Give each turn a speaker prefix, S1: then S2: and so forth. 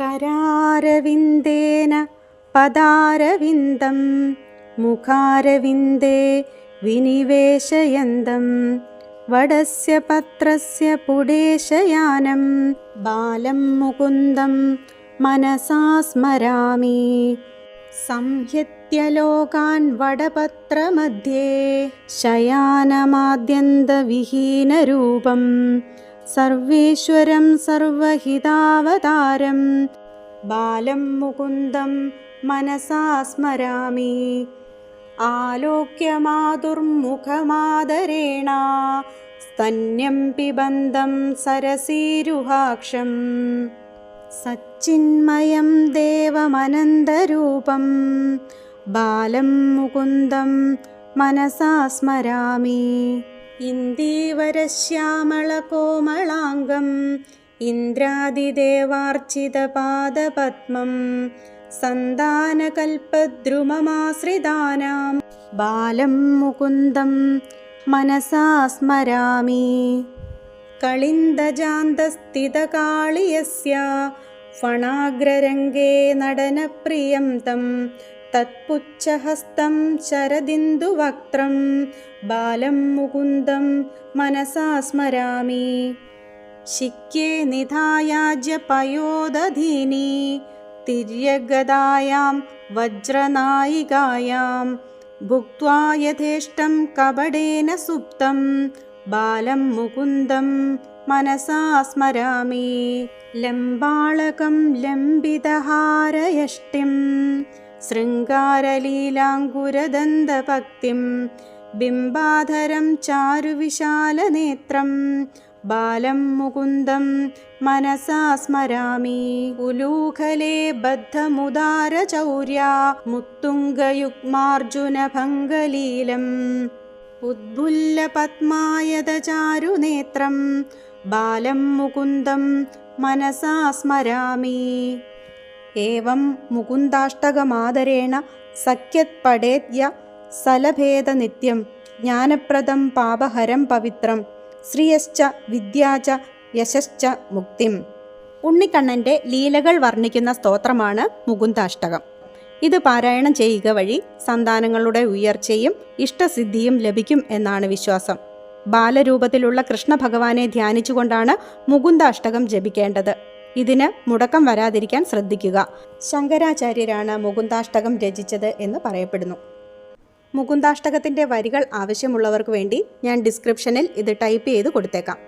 S1: കരാരവിന്ദേന പദാരവിന്ദം മുഖാരവിന്ദേ വിനിവേശയന്തം വടസ്യ പത്രസ്യ പുടേശയാനം ബാലം മുകുന്ദം മനസാ സ്മരാമി. സംഹൃത്യ ലോകാൻ വടപത്രമധ്യേ ശയാനമാദ്യന്തവിഹീനരൂപം സർവേശ്വരം സർവഹിതാവതാരം. ബാലം മുകുന്ദം മനസാസ്മരാമി ആലോക്യമാതുർമുഖമാദരേണ. സ്തന്യം പിബന്ധം സരസീരുഹാക്ഷം. സച്ചിന്മയം ദേവമനന്തരൂപം. ബാലം മുകുന്ദം മനസാസ്മരാമി ഇന്ദ്രീവരശ്യാമളകോമളാംഗം ഇന്ദ്രാദിദേവാർച്ചിതപാദപത്മം സന്താനകൽപദ്രുമമാശ്രിതാനാം ബാലം മുകുന്ദം മനസാ സ്മരാമി. കളിന്ദജാന്തസ്ഥിതകാളിയസ്യ ഫണാഗ്രരംഗേ നടനപ്രിയം തം तत्पुच्छहस्तं शरदिन्दुवक्त्रं बालं मुकुन्दं मनसा स्मरामि। शिक्ये निधायाज्यपयोदधिनी तिर्यगदायां वज्रनायिकायां भुक्त्वा यथेष्टं कबडेन सुप्तं बालं मुकुन्दं मनसा स्मरामि। लम्बाळकं लम्बिदहारयष्टिम् ശൃംഗാരലീലാങ്കുരദന്തഭക്തിം ബിംബാധരം ചാരുവിശാലനേത്രം ബാലം മുകുന്ദം മനസാ സ്മരാമി ഉലൂഖലേ ബദ്ധമുദാരചൗര്യ മുത്തുംഗയുഗ്മാർജുനഭംഗലീലം ഉദ്ബുല്ലപത്മായതചാരുനേത്രം ബാലം മുകുന്ദം മനസാ സ്മരാമി ഏവം മുകുന്ദാഷ്ടകമാദരേണ സഖ്യത് പടേദ്യ സലഭേദ നിത്യം ജ്ഞാനപ്രദം പാപഹരം പവിത്രം ശ്രീയശ്ച വിദ്യാച യശശ്ച മുക്തിം. ഉണ്ണിക്കണ്ണന്റെ ലീലകൾ വർണിക്കുന്ന സ്തോത്രമാണ് മുകുന്ദാഷ്ടകം. ഇത് പാരായണം ചെയ്യുക വഴി സന്താനങ്ങളുടെ ഉയർച്ചയും ഇഷ്ടസിദ്ധിയും ലഭിക്കും എന്നാണ് വിശ്വാസം. ബാലരൂപത്തിലുള്ള കൃഷ്ണഭഗവാനെ ധ്യാനിച്ചുകൊണ്ടാണ് മുകുന്ദാഷ്ടകം ജപിക്കേണ്ടത്. ഇതിന് മുടക്കം വരാതിരിക്കാൻ ശ്രദ്ധിക്കുക. ശങ്കരാചാര്യരാണ് മുകുന്ദാഷ്ടകം രചിച്ചത് എന്ന് പറയപ്പെടുന്നു. മുകുന്ദാഷ്ടകത്തിന്റെ വരികൾ ആവശ്യമുള്ളവർക്ക് വേണ്ടി ഞാൻ ഡിസ്ക്രിപ്ഷനിൽ ഇത് ടൈപ്പ് ചെയ്ത് കൊടുത്തേക്കാം.